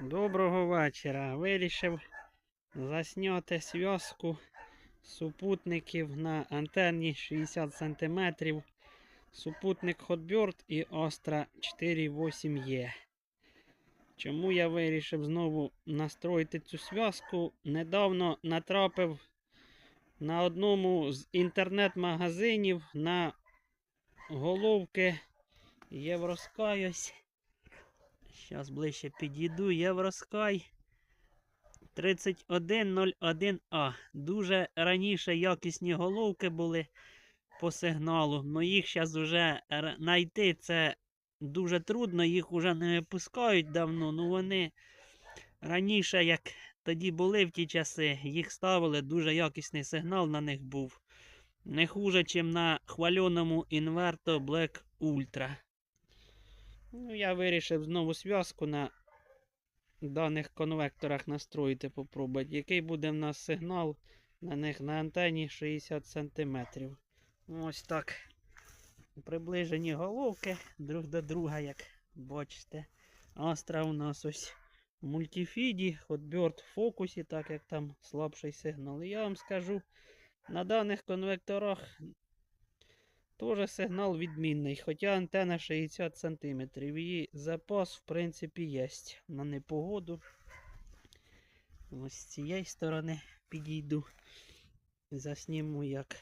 Доброго вечора. Вирішив засняти зв'язку супутників на антенні 60 см. Супутник Hotbird і Astra 4.8E. Чому я вирішив знову настроїти цю зв'язку? Недавно натрапив на одному з інтернет-магазинів на головки Євроскай ось. Зараз ближче підійду. Євроскай 3101А. Дуже раніше якісні головки були по сигналу, але їх зараз вже знайти це дуже трудно, їх вже не випускають давно. Ну вони раніше, як тоді були в ті часи, їх ставили, дуже якісний сигнал на них був. Не хуже, ніж на хвальоному інверто Black Ultra. Ну, я вирішив знову зв'язку на даних конвекторах настроїти, попробувати. Який буде в нас сигнал на них на антені 60 см. Ось так. Приближені головки друг до друга, як бачите. Астра у нас ось в мультифіді, Hotbird в фокусі, так як там слабший сигнал. Я вам скажу, на даних конвекторах Тоже сигнал відмінний, хоча антенна 60 см. Її запас, в принципі, є на непогоду. Ось з цієї сторони підійду. Засніму, як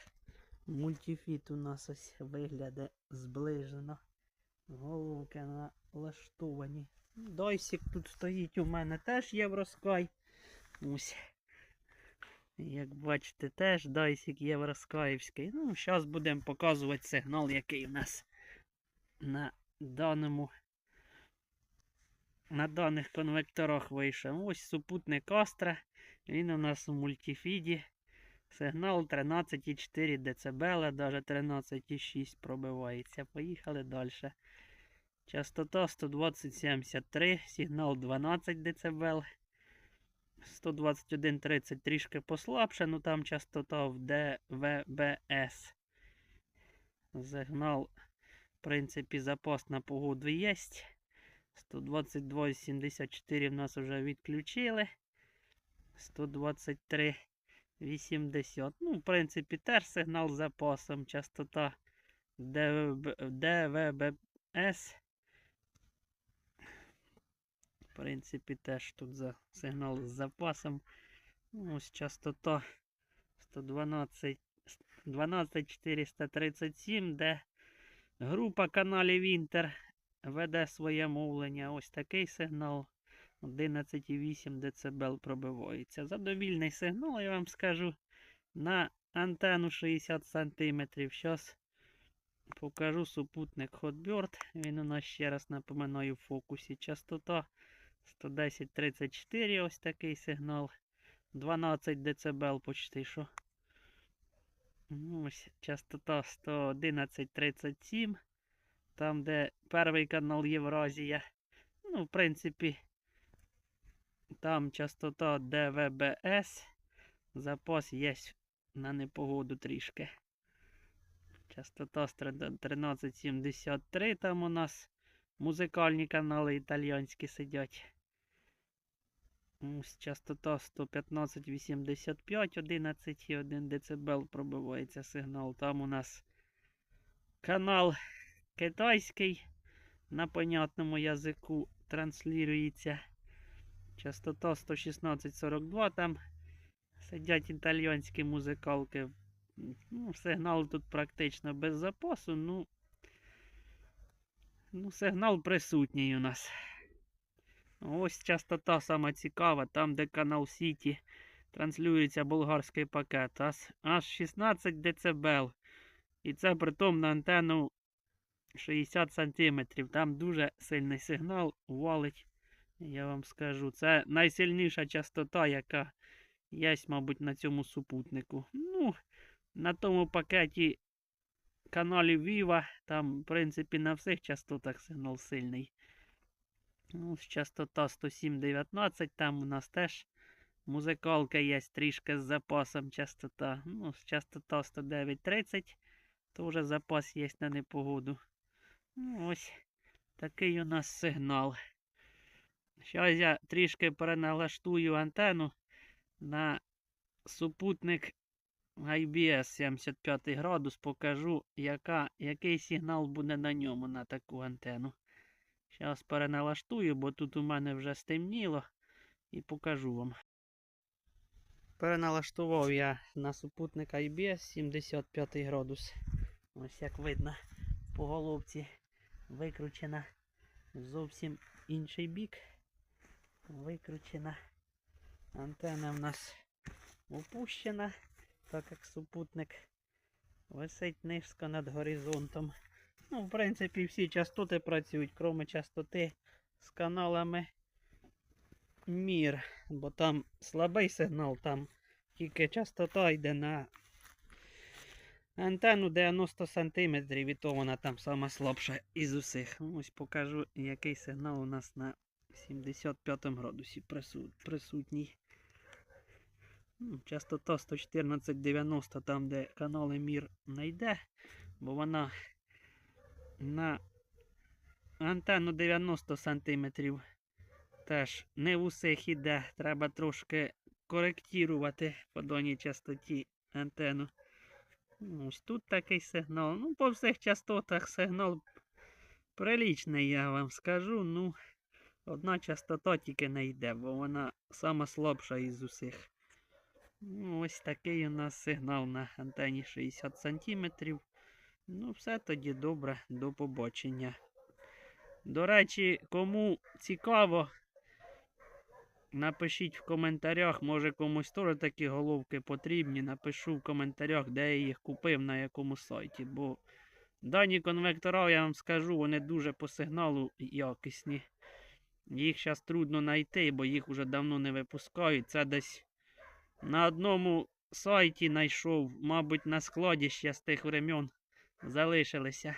мультифіт у нас ось виглядає зближено. Головки налаштовані. Дойсик тут стоїть у мене теж Євроскай. Ось. Як бачите, теж дайсик євроскаївський. Ну, зараз будемо показувати сигнал, який у нас на даному на даних конвекторах вийшов. Ось супутник Астра. Він у нас у мультифіді. Сигнал 13,4 дБ, навіть 13,6 пробивається. Поїхали далі. Частота 120-73, сигнал 12 дБ. 121.30 трішки послабше, ну там частота в ДВБС. Сигнал, в принципі, запас на погоду є. 122.74 в нас вже відключили. 123.80. Ну, в принципі, теж сигнал з запасом. Частота ДВБС. В принципі, теж тут за сигнал з запасом. Ну, Ось частота 112 12437, де група каналів Інтер веде своє мовлення. Ось такий сигнал. 11,8 дБ пробивається. Задовільний сигнал, я вам скажу, на антенну 60 см. Зараз покажу супутник Hotbird. Він у нас ще раз напоминаю в фокусі. Частота 110-34 ось такий сигнал. 12 дБ почти що. Ну, Ось частота 111-37. Там, де перший канал Євразія. Ну, в принципі, там частота ДВБС. Запас є на непогоду трішки. Частота 1373. Там у нас музикальні канали італійські сидять. Частота 115-85, 11,1 дБ пробивається сигнал. Там у нас канал китайський на понятному язику транслюється. Частота 116-42. Там сидять італійські музикалки. Ну, Сигнал тут практично без запасу. Ну, ну сигнал присутній у нас. Ось частота сама цікава, там, де канал Сіті транслюється болгарський пакет. Аж 16 дБ. І це притом на антенну 60 см. Там дуже сильний сигнал валить. Я вам скажу. Це найсильніша частота, яка є, мабуть, на цьому супутнику. Ну, на тому пакеті каналів Viva, там, в принципі, на всіх частотах сигнал сильний. Ну, частота 107.19, там у нас теж музикалка є трішки з запасом частота. Ну, частота 109.30, теж запас є на непогоду. Ну, ось такий у нас сигнал. Зараз я трішки переналаштую антенну на супутник IBS 75 градус, покажу, яка, який сигнал буде на ньому на таку антенну. Зараз переналаштую, бо тут у мене вже стемніло і покажу вам. Переналаштував я на супутник IBS 75 градус. Ось як видно по головці викручена зовсім інший бік. Викручена. Антенна в нас опущена, так як супутник висить низько над горизонтом. Ну, в принципі, всі частоти працюють, крім частоти з каналами мір, бо там слабий сигнал, там тільки частота йде на антенну 90 см, і то вона там сама слабша із усіх. Ось покажу, який сигнал у нас на 75 градусі присутній. Ну, Частота 114,90 там, де канали мір не йде, бо вона на антенну 90 см теж не в усіх іде. Треба трошки коректувати по даній частоті антенну. Ну, Ось тут такий сигнал. Ну, по всіх частотах сигнал прилічний, я вам скажу. Ну, одна частота тільки не йде, бо вона сама слабша із усіх. Ну, ось такий у нас сигнал на антені 60 см. Ну, все тоді добре, до побачення. До речі, кому цікаво, напишіть в коментарях, може комусь теж такі головки потрібні. Напишу в коментарях, де я їх купив, на якому сайті. Бо дані конвектора, я вам скажу, вони дуже по сигналу якісні. Їх зараз трудно знайти, бо їх вже давно не випускають. Це десь на одному сайті знайшов, мабуть, на складі ще з тих времен залишилися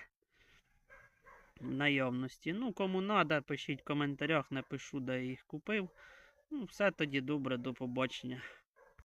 в наявності. Ну, кому треба, пишіть в коментарях, напишу, де їх купив. Ну, все тоді добре, до побачення.